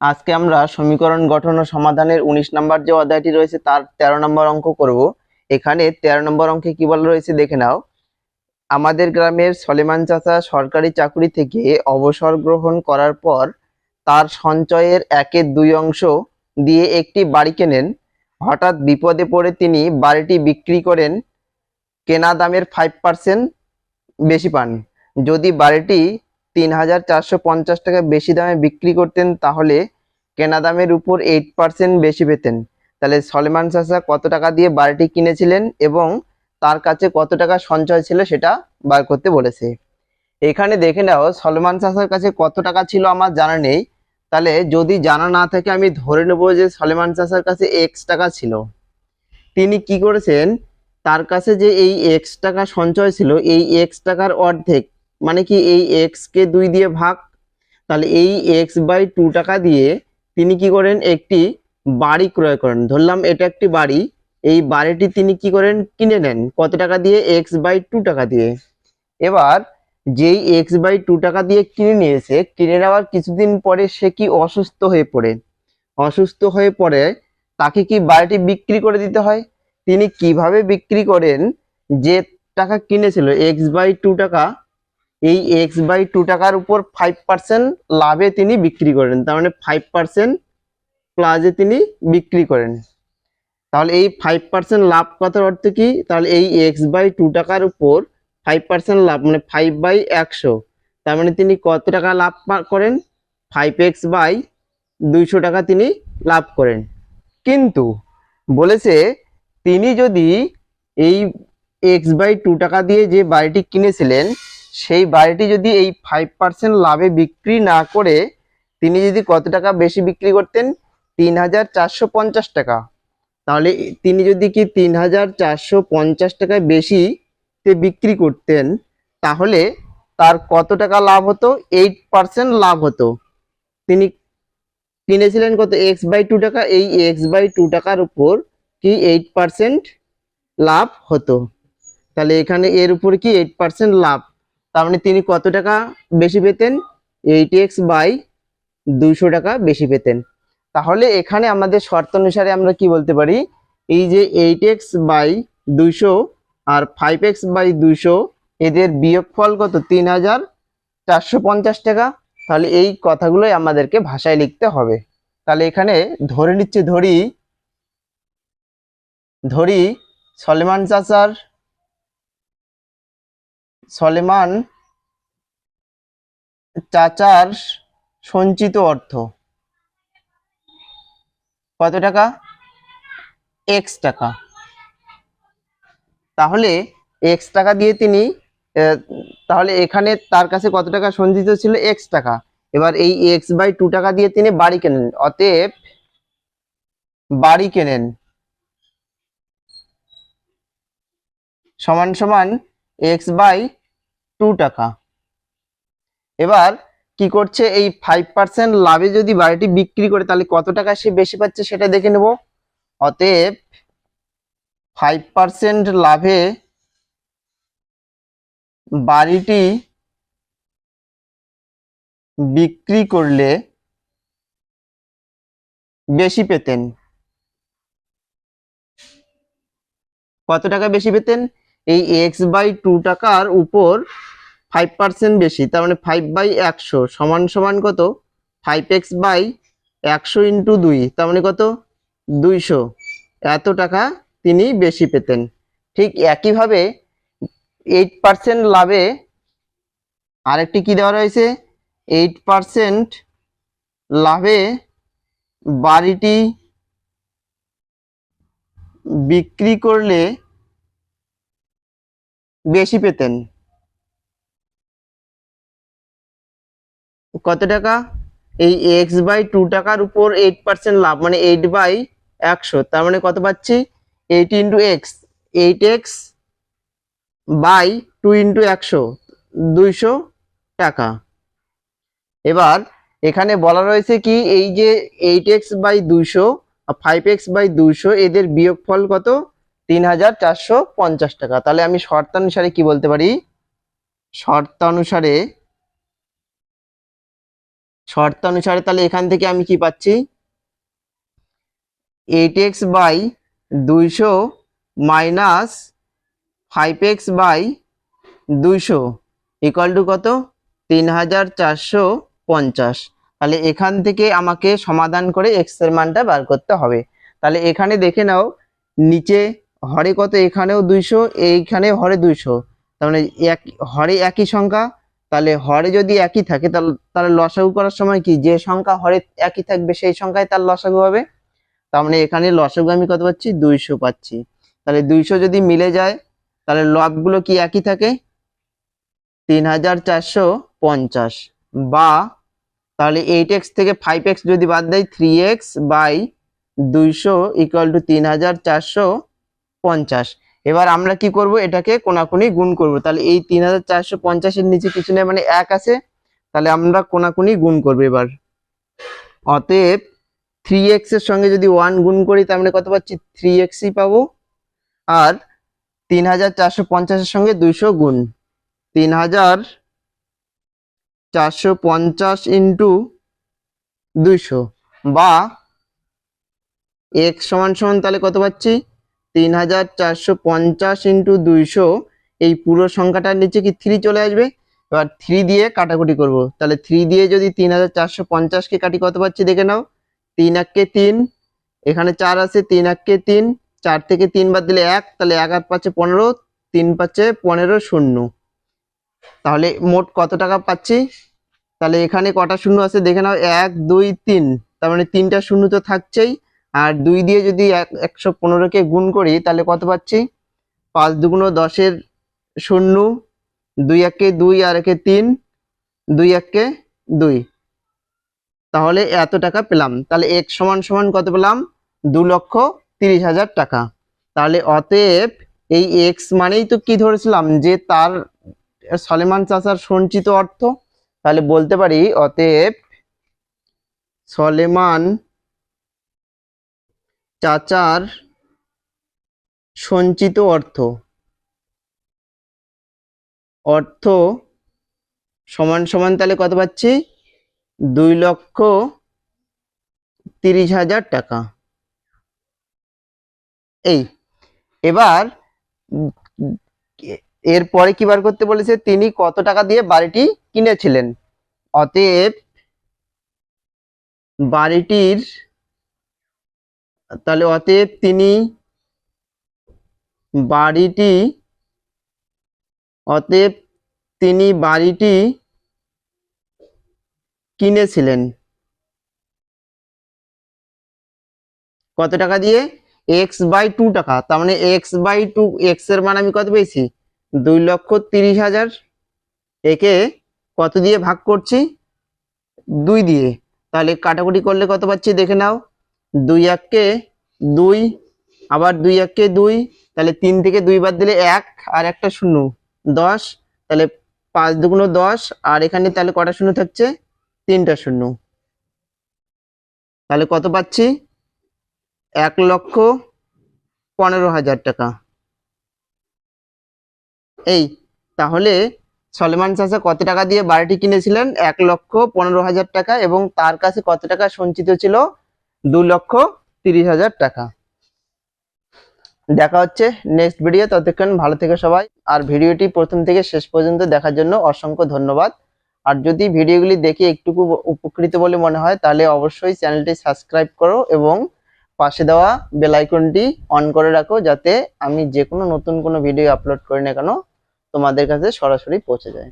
আজকে আমরা সমীকরণ গঠন ও সমাধানের উনিশ নম্বর যে অধ্যায়টি রয়েছে, তার তেরো নম্বর অঙ্ক করব। এখানে তেরো নম্বর অঙ্কে কি বলা রয়েছে দেখে নাও। আমাদের গ্রামের সলেমান চাচা সরকারি চাকরি থেকে অবসর গ্রহণ করার পর তার সঞ্চয়ের একের দুই অংশ দিয়ে একটি বাড়ি কেনেন। হঠাৎ বিপদে পড়ে তিনি বাড়িটি বিক্রি করেন, কেনা দামের ফাইভ পার্সেন্ট বেশি পান। যদি বাড়িটি তিন হাজার চারশো পঞ্চাশ টাকা বেশি দামে বিক্রি করতেন, তাহলে কেনা দামের উপর এইট পার্সেন্ট বেশি পেতেন। তাহলে সলমান চাচা কত টাকা দিয়ে বাড়িটি কিনেছিলেন এবং তার কাছে কত টাকা সঞ্চয় ছিল সেটা বার করতে বলেছে। এখানে দেখে নাও, সলমান চাচার কাছে কত টাকা ছিল আমার জানা নেই। তাহলে যদি জানা না থাকে, আমি ধরে নেব যে সলমান চাচার কাছে এক্স টাকা ছিল। তিনি কি করেছেন? তার কাছে যে এই এক্স টাকা সঞ্চয় ছিল, এই এক্স টাকার অর্ধেক মানে কি এই এক্স কে দুই দিয়ে ভাগ? তাহলে এই এক্স বাই টু টাকা দিয়ে তিনি কি করেন? একটি বাড়ি ক্রয় করেন। ধরলাম এটা একটি বাড়ি। এই বাড়িটি তিনি কি করেন? কিনে নেন। কত টাকা দিয়ে? এক্স বাই টু টাকা দিয়ে। এবার যেই এক্স বাই টু টাকা দিয়ে কিনে নিয়েছে, কিনে নেওয়ার কিছুদিন পরে সে কি অসুস্থ হয়ে পড়ে? অসুস্থ হয়ে পড়ে, তাকে কি বাড়িটি বিক্রি করে দিতে হয়? তিনি কীভাবে বিক্রি করেন? যে টাকা কিনেছিল এক্স বাই টু টাকা এই এক্স বাই টু টাকার উপর ফাইভ পার্সেন্ট লাভে তিনি বিক্রি করেন। তার মানে ফাইভ পার্সেন্ট প্লাসে তিনি বিক্রি করেন। তাহলে এই ফাইভ পার্সেন্ট লাভ কথার অর্থ কি? তাহলে এই এক্স বাই টু টাকার উপর ফাইভ পার্সেন্ট লাভ মানে ফাইভ বাই একশো, তার মানে তিনি কত টাকা লাভ করেন? ফাইভ এক্স বাই দুইশো টাকা তিনি লাভ করেন। কিন্তু বলেছে তিনি যদি এই এক্স বাই টু টাকা দিয়ে যে বাড়িটি কিনেছিলেন সেই বাড়িটি যদি এই ফাইভ পার্সেন্ট লাভে বিক্রি না করে তিনি যদি কত টাকা বেশি বিক্রি করতেন? তিন হাজার চারশো পঞ্চাশ টাকা। তাহলে তিনি যদি কি তিন হাজার চারশো পঞ্চাশ টাকায় বেশি তে বিক্রি করতেন, তাহলে তার কত টাকা লাভ হতো? এইট পার্সেন্ট লাভ হতো। তিনি কিনেছিলেন কত? এক্স বাই টু টাকা। এই এক্স বাই টু টাকার উপর কি এইট পার্সেন্ট লাভ হতো। তাহলে এখানে এর উপর কি এইট পার্সেন্ট লাভ তার মানে তিনি কত টাকা বেশি পেতেন? এইট এক্স বাই দুইশো টাকা বেশি পেতেন। তাহলে এখানে আমাদের শর্ত অনুসারে আমরা কি বলতে পারি? এই যে এইট এক্স বাই দুইশো আর ফাইভ এক্স বাই দুইশো, এদের বিয়োগফল কত? তিন হাজার চারশো পঞ্চাশ টাকা। তাহলে এই কথাগুলোই আমাদেরকে ভাষায় লিখতে হবে। তাহলে এখানে ধরে নিচ্ছে, ধরি ধরি সলেমান চাচার সলেমান চাচার সঞ্চিত অর্থ। কত টাকা? এক্স টাকা। তাহলে এক্স টাকা দিয়ে তিনি তাহলে এখানে তার কাছে কত টাকা সঞ্চিত ছিল? এক্স টাকা। এবার এই এক্স বাই টু টাকা দিয়ে তিনি বাড়ি কেনেন। অতএব বাড়ি কেনেন। সমান সমান এক্স বাই টু টাকা। এবার কি করছে? এই ফাইভ পার্সেন্ট লাভে যদি বাড়িটি বিক্রি করে, তাহলে কত টাকা সে বেশি পাচ্ছে সেটা দেখে নেব। অতএব ফাইভ পার্সেন্ট লাভে বাড়িটি বিক্রি করলে বেশি পেতেন। কত টাকা বেশি পেতেন? এই এক্স বাই টু টাকার উপর ফাইভ পার্সেন্ট বেশি, তার মানে ফাইভ বাই একশো, সমান সমান কত? ফাইভ এক্স বাই একশো ইন্টু দুই, তার মানে কত? দুইশো। এত টাকা তিনি বেশি পেতেন। ঠিক একইভাবে এইট পার্সেন্ট লাভে আরেকটি কি দেওয়া রয়েছে? এইট পার্সেন্ট লাভে বাড়িটি বিক্রি করলে বেশি পেতেন। কত টাকা? এই এক্স বাই টু টাকার উপর এইট পার্সেন্ট লাভ মানে এইট বাই একশো। তার মানে কত পাচ্ছি? Eight into x eight x by two into একশো, দুইশো টাকা। এবার এখানে বলা রয়েছে কি, এই যে এইট এক্স বাই দুইশো ফাইভ এক্স বাই দুইশো, এদের বিয়োগফল কত? তিন হাজার চারশো পঞ্চাশ টাকা। তাহলে আমি শর্তানুসারে কি বলতে পারি? শর্তানুসারে শর্ত অনুসারে তাহলে এখান থেকে আমি কি পাচ্ছি? এইট এক্স বাই দুইশো মাইনাস ফাইভ এক্স বাই দুইশো ইকুয়াল টু কত? তিন হাজার চারশো পঞ্চাশ। তাহলে এখান থেকে আমাকে সমাধান করে এক্সের মানটা বার করতে হবে। তাহলে এখানে দেখে নাও, নিচে হরে কত এখানেও দুইশো, এইখানে হরে দুইশো। তার মানে এক, হরে একই সংখ্যা, তাহলে হরে যদি একই থাকে, তাহলে তাহলে লসাগু করার সময় কি, যে সংখ্যা হরে একই থাকবে, সেই সংখ্যায় তার লসাগু হবে। তার মানে এখানে লসাগু আমি কত পাচ্ছি? দুইশো পাচ্ছি। তাহলে দুইশো যদি মিলে যায়, তাহলে লবগুলো কি একই থাকে? তিন হাজার চারশো পঞ্চাশ। বা, তাহলে এইট এক্স থেকে ফাইভ এক্স যদি বাদ দেয়, থ্রি এক্স বাই দুইশো ইকুয়াল টু তিন হাজার চারশো পঞ্চাশ। এবার আমরা কি করব? এটাকে কোনাকুনি গুণ করব। তাহলে এই তিন হাজার চারশো পঞ্চাশের নিচে কিছু নেই মানে এক আছে। তাহলে আমরা কোনাকুনি গুণ করব এবার। অতএব থ্রি এক্সের সঙ্গে যদি ওয়ান গুণ করি, তার মানে কত পাচ্ছি? থ্রি এক্সই পাবো। আর তিন হাজার চারশো পঞ্চাশের সঙ্গে দুইশো গুণ। তিন হাজার চারশো পঞ্চাশ ইন্টু দুইশো। বা এক্স সমান সমান তাহলে কত পাচ্ছি? তিন হাজার চারশো পঞ্চাশ ইন্টু দুইশো, এই পুরো সংখ্যাটার নিচে কি থ্রি চলে আসবে? এবার থ্রি দিয়ে কাটাকুটি করব। তাহলে থ্রি দিয়ে যদি তিন হাজার চারশো পঞ্চাশকে কাটি কত পাচ্ছি দেখে নাও। তিন এককে তিন, এখানে চার আছে, তিন এককে তিন, চার থেকে তিন বাদ দিলে এক, তাহলে এক আট পাচ্ছে পনেরো, তিন পাচ্ছে পনেরো শূন্য। তাহলে মোট কত টাকা পাচ্ছি? তাহলে এখানে কটা শূন্য আছে দেখে নাও, এক, দুই, তিন। তার মানে তিনটা শূন্য তো থাকছেই। আর দুই দিয়ে যদি এক- একশো পনেরোকে গুণ করি, তাহলে কত পাচ্ছি? পাঁচ দুগুণ দশের শূন্য, দুই একে দুই আর একে তিন, দুই একে দুই। তাহলে এত টাকা পেলাম। তাহলে এক সমান সমান কত পেলাম? দু লক্ষ তিরিশ হাজার টাকা। তাহলে অতএব এই এক্স মানেই তো কি ধরেছিলাম? যে তার সলেমান চাচার সঞ্চিত অর্থ। তাহলে বলতে পারি, অতএব সলেমান চাচার সঞ্চিত অর্থ। অর্থ সমান সমান তাহলে কত পাচ্ছি? দুই লক্ষ তিরিশ হাজার টাকা। এই, এবার এরপরে কি বার করতে বলেছে? তিনি কত টাকা দিয়ে বাড়িটি কিনেছিলেন? অতএব বাড়িটির তাহলে অতএব তিনি বাড়িটি, অতএব তিনি বাড়িটি কিনেছিলেন। কত টাকা দিয়ে? এক্স বাই টু টাকা। তার মানে এক্স বাই টু এক্সের মান আমি কত পেয়েছি? দুই লক্ষ তিরিশ হাজার। একে কত দিয়ে ভাগ করছি? দুই দিয়ে। তাহলে কাটাকুটি করলে কত পাচ্ছি? দেখে নাও। দুই এককে দুই, আবার দুই এককে দুই, তাহলে তিন থেকে দুই বাদ দিলে এক, আর একটা শূন্য। দশ, তাহলে পাঁচ দুগুণ দশ, আর এখানে তাহলে কটা শূন্য থাকছে? তিনটা শূন্য। তাহলে কত পাচ্ছি? এক লক্ষ পনেরো হাজার টাকা। এই, তাহলে সলেমান চাচা কত টাকা দিয়ে বাড়িটি কিনেছিলেন? এক লক্ষ পনেরো হাজার টাকা, এবং তার কাছে কত টাকা সঞ্চিত ছিল? দু লক্ষ তিরিশ হাজার টাকা। দেখা হচ্ছে নেক্সট ভিডিও ততক্ষণ ভালো থেকে সবাই। আর ভিডিওটি প্রথম থেকে শেষ পর্যন্ত দেখার জন্য অসংখ্য ধন্যবাদ। আর যদি ভিডিওগুলি দেখে একটুকু উপকৃত বলে মনে হয়, তাহলে অবশ্যই চ্যানেলটি সাবস্ক্রাইব করো এবং পাশে দেওয়া বেল আইকনটি অন করে রাখো যাতে আমি যে কোনো নতুন কোনো ভিডিও আপলোড করি না কেন, তোমাদের কাছে সরাসরি পৌঁছে যায়।